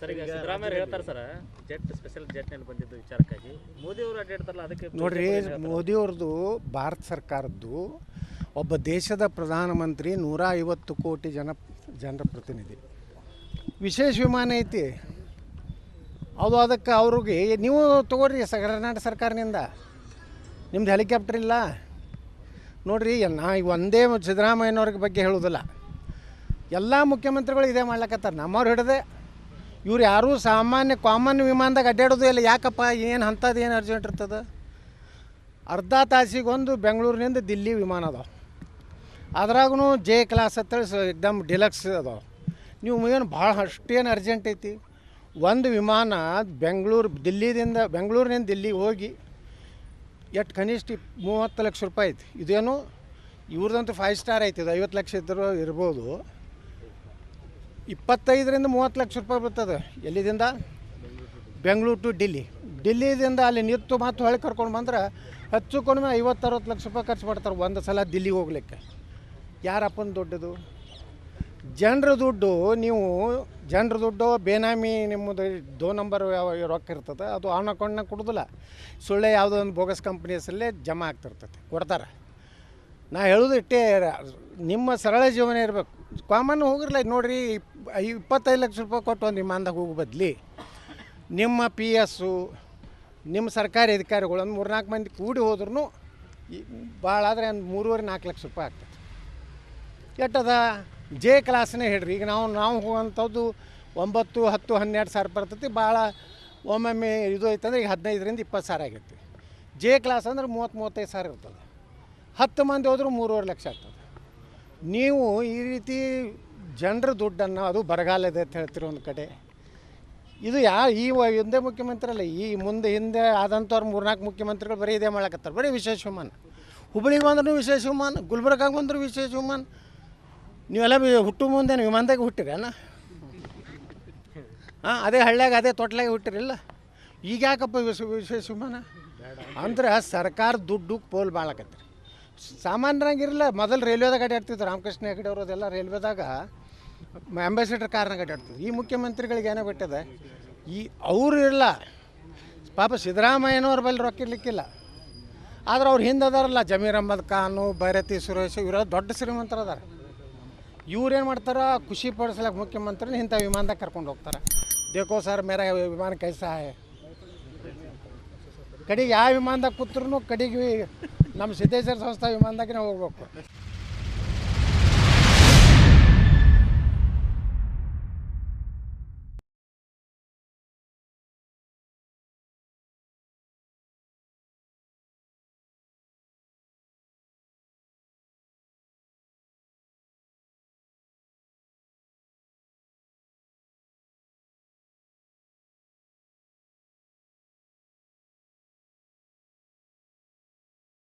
Sir ಈಗ ಸಿದ್ದರಾಮಯ್ಯ ಹೇಳ್ತಾರೆ sir jet special ಜೆಟ್ನಲ್ಲಿ ಬಂದಿದ್ದು ವಿಚಾರಕ್ಕಾಗಿ. ಮೋದಿ ಅವರು ಅಡ್ಡಾಡ್ತಾರಲ್ಲ ಅದಕ್ಕೆ ನೋಡ್ರಿ ಮೋದಿಯವ್ರದ್ದು ಭಾರತ ಸರ್ಕಾರದ್ದು ಒಬ್ಬ ದೇಶದ ಪ್ರಧಾನಮಂತ್ರಿ ನೂರ ಐವತ್ತು ಕೋಟಿ ಜನ ಜನರ ಪ್ರತಿನಿಧಿ. ವಿಶೇಷ ವಿಮಾನ ಐತಿ. ಅದು ಅದಕ್ಕೆ ಅವ್ರಿಗೆ ನೀವು ತಗೋರಿ ಸ ಕರ್ನಾಟಕ ಸರ್ಕಾರದಿಂದ ನಿಮ್ದು ಹೆಲಿಕಾಪ್ಟರ್ ಇಲ್ಲ. ನೋಡ್ರಿ ನಾ ಈ ಒಂದೇ ಸಿದ್ದರಾಮಯ್ಯನವ್ರಿಗೆ ಬಗ್ಗೆ ಹೇಳೋದಿಲ್ಲ. ಎಲ್ಲ ಮುಖ್ಯಮಂತ್ರಿಗಳು ಇದೇ ಮಾಡ್ಲಕತ್ತಾರೆ. ನಮ್ಮವ್ರು ಹಿಡ್ದೆ ಇವ್ರು ಯಾರೂ ಸಾಮಾನ್ಯ ಕಾಮನ್ ವಿಮಾನದಾಗ ಅಡ್ಡಾಡೋದು ಇಲ್ಲ. ಯಾಕಪ್ಪ? ಏನು ಅಂಥದ್ದು ಏನು ಅರ್ಜೆಂಟ್ ಇರ್ತದೆ? ಅರ್ಧ ತಾಸಿಗೊಂದು ಬೆಂಗಳೂರಿನಿಂದ ದಿಲ್ಲಿ ವಿಮಾನ ಅದಾವ. ಅದ್ರಾಗೂ ಜೆ ಕ್ಲಾಸ್ ಅಂತೇಳಿ ಎಕ್ದಮ್ ಡಿಲಕ್ಸ್ ಅದಾವ. ನೀವು ಏನು ಭಾಳ ಅಷ್ಟೇನು ಅರ್ಜೆಂಟ್ ಐತಿ? ಒಂದು ವಿಮಾನ ಬೆಂಗಳೂರು, ದಿಲ್ಲಿದಿಂದ, ಬೆಂಗಳೂರಿನಿಂದ ದಿಲ್ಲಿಗೆ ಹೋಗಿ ಎಷ್ಟು ಕನಿಷ್ಠ ಮೂವತ್ತು ಲಕ್ಷ ರೂಪಾಯಿ ಐತಿ. ಇದೇನು ಇವ್ರದಂತೂ ಫೈವ್ ಸ್ಟಾರ್ ಐತಿ. ಐವತ್ತು ಲಕ್ಷ ಇದ್ದರೂ ಇರ್ಬೋದು. ಇಪ್ಪತ್ತೈದರಿಂದ ಮೂವತ್ತು ಲಕ್ಷ ರೂಪಾಯಿ ಬರ್ತದೆ. ಎಲ್ಲಿದಿಂದ? ಬೆಂಗಳೂರು ಟು ಡೆಲ್ಲಿ. ಡೆಲ್ಲಿದಿಂದ ಅಲ್ಲಿ ನಿಂತು ಮತ್ತು ಹೊಳೆ ಕರ್ಕೊಂಡು ಬಂದ್ರೆ ಹೆಚ್ಚು ಕಡಿಮೆ ಐವತ್ತು, ಅರವತ್ತು ಲಕ್ಷ ರೂಪಾಯಿ ಖರ್ಚು ಮಾಡ್ತಾರೆ ಒಂದು ಸಲ ದಿಲ್ಲಿಗೆ ಹೋಗ್ಲಿಕ್ಕೆ. ಯಾರಪ್ಪನ ದೊಡ್ಡದು? ಜನರ ದುಡ್ಡು, ನೀವು ಜನರ ದುಡ್ಡು, ಬೇನಾಮಿ ನಿಮ್ಮದು ದೋ ನಂಬರ್ ಯಾವ ರೊಕ್ಕ ಇರ್ತದೆ, ಅದು ಆನ್ ಅಕೌಂಟ್ನಾಗ ಕೊಡೋದಿಲ್ಲ. ಸುಳ್ಳೆ ಯಾವುದೋ ಒಂದು ಬೋಗಸ್ ಕಂಪ್ನಿ ಹೆಸರಲ್ಲೇ ಜಮಾ ಆಗ್ತಿರ್ತದೆ ಕೊಡ್ತಾರೆ. ನಾ ಹೇಳೋದು ಇಟ್ಟೇ, ನಿಮ್ಮ ಸರಳ ಜೀವನ ಇರಬೇಕು. ಕಾಮನ್ ಹೋಗಿರ್ಲ ನೋಡ್ರಿ, ಇಪ್ಪತ್ತೈದು ಲಕ್ಷ ರೂಪಾಯಿ ಕೊಟ್ಟು ಒಂದು ವಿಮಾನದಾಗ ಹೋಗಿ ಬದ್ಲಿ. ನಿಮ್ಮ ಪಿ ಎಸ್ಸು ನಿಮ್ಮ ಸರ್ಕಾರಿ ಅಧಿಕಾರಿಗಳು ಒಂದು ಮೂರ್ನಾಲ್ಕು ಮಂದಿ ಕೂಡಿ ಹೋದ್ರೂ ಭಾಳ ಆದರೆ ಒಂದು ಮೂರುವರೆ ನಾಲ್ಕು ಲಕ್ಷ ರೂಪಾಯಿ ಆಗ್ತದೆ ಎಟ್ಟದ? ಜೆ ಕ್ಲಾಸ್ನೇ ಹೇಳ್ರಿ, ಈಗ ನಾವು ನಾವು ಹೋಗುವಂಥದ್ದು ಒಂಬತ್ತು, ಹತ್ತು, ಹನ್ನೆರಡು ಸಾವಿರ ಬರ್ತೈತಿ ಭಾಳ ಒಮ್ಮೊಮ್ಮೆ ಇದು ಐತಂದ್ರೆ ಈಗ ಹದಿನೈದರಿಂದ ಇಪ್ಪತ್ತು ಸಾವಿರ ಆಗೈತಿ. ಜೆ ಕ್ಲಾಸ್ ಅಂದ್ರೆ ಮೂವತ್ತು, ಮೂವತ್ತೈದು ಸಾವಿರ ಇರ್ತದೆ. ಹತ್ತು ಮಂದಿ ಹೋದ್ರೂ ಮೂರುವರೆ ಲಕ್ಷ ಆಗ್ತದೆ. ನೀವು ಈ ರೀತಿ ಜನರ ದುಡ್ಡನ್ನು ಅದು ಬರಗಾಲ ಇದೆ ಅಂತ ಹೇಳ್ತಿರೋ ಒಂದು ಕಡೆ. ಇದು ಯಾ ಈ ಒಂದೇ ಮುಖ್ಯಮಂತ್ರಿ ಅಲ್ಲ ಈ ಮುಂದೆ ಹಿಂದೆ ಆದಂಥವ್ರು ಮೂರ್ನಾಲ್ಕು ಮುಖ್ಯಮಂತ್ರಿಗಳು ಬರೀ ಇದೇ ಮಾಡಕತ್ತಾರೆ, ಬರೀ ವಿಶೇಷ ವಿಮಾನ ಹುಬ್ಳಿಗೆ ಬಂದ್ರೂ ವಿಶೇಷ ವಿಮಾನ ಗುಲ್ಬರ್ಗಾಗ ಬಂದರೂ ವಿಶೇಷ ವಿಮಾನ ನೀವೆಲ್ಲ ಹುಟ್ಟು ಮುಂದೆ ವಿಮಾನದಾಗ ಹುಟ್ಟಿರಣ್ಣ ಹಾಂ, ಅದೇ ಹಳ್ಳ್ಯಾಗ ಅದೇ ತೊಟ್ಲಾಗ ಹುಟ್ಟಿರಿಲ್ಲ? ಈಗ ಯಾಕಪ್ಪ ವಿಶ ವಿಶೇಷ ವಿಮಾನ ಅಂದ್ರೆ ಸರ್ಕಾರ ದುಡ್ಡು ಪೋಲ್ ಬಾಳಕತ್ರಿ ಸಾಮಾನ್ಯರಾಗಿರಲ್ಲ ಮೊದಲು ರೈಲ್ವೆದಾಗ ಅಡ್ಡಾಡ್ತಿದ್ರು ರಾಮಕೃಷ್ಣ ಹೆಗಡೆ ಅವರದೆಲ್ಲ ರೈಲ್ವೆದಾಗ ಅಂಬಾಸಿಡರ್ ಕಾರ್ನಾಗ ಅಡ್ಡಾಡ್ತಿದ್ರು ಈ ಮುಖ್ಯಮಂತ್ರಿಗಳಿಗೆ ಏನೋ ಬಿಟ್ಟದೆ? ಈ ಅವರು ಇರಲ್ಲ. ಪಾಪ ಸಿದ್ದರಾಮಯ್ಯನವ್ರ ಬಳಿ ರೊಕ್ಕ ಇರ್ಲಿಕ್ಕಿಲ್ಲ ಆದ್ರೆ ಅವ್ರು ಹಿಂದೆ ಅದಾರಲ್ಲ. ಜಮೀರ್ ಅಹ್ಮದ್ ಖಾನು, ಭೈರತಿ ಸುರೇಶ್ ಇವರೆಲ್ಲ ದೊಡ್ಡ ಶ್ರೀಮಂತರು ಅದಾರ ಇವ್ರೇನು ಮಾಡ್ತಾರೆ ಖುಷಿ ಪಡಿಸ್ಲಕ್ಕೆ ಮುಖ್ಯಮಂತ್ರಿನ ಇಂಥ ವಿಮಾನದಾಗ ಕರ್ಕೊಂಡು ಹೋಗ್ತಾರೆ. ದೇಕೋ ಸರ್, ಮೇರ ವಿಮಾನ ಕೈ ಸಹಾಯ. ಕಡೆಗೆ ಯಾವ ವಿಮಾನದಾಗ ಕೂತ್ರು ಕಡೆಗೆ ನಮ್ಮ ಸಿದ್ದೇಶ್ವರ ಸಂಸ್ಥಾ ವಿಮಾನದಾಗೆ ಹೋಗ್ಬೇಕು.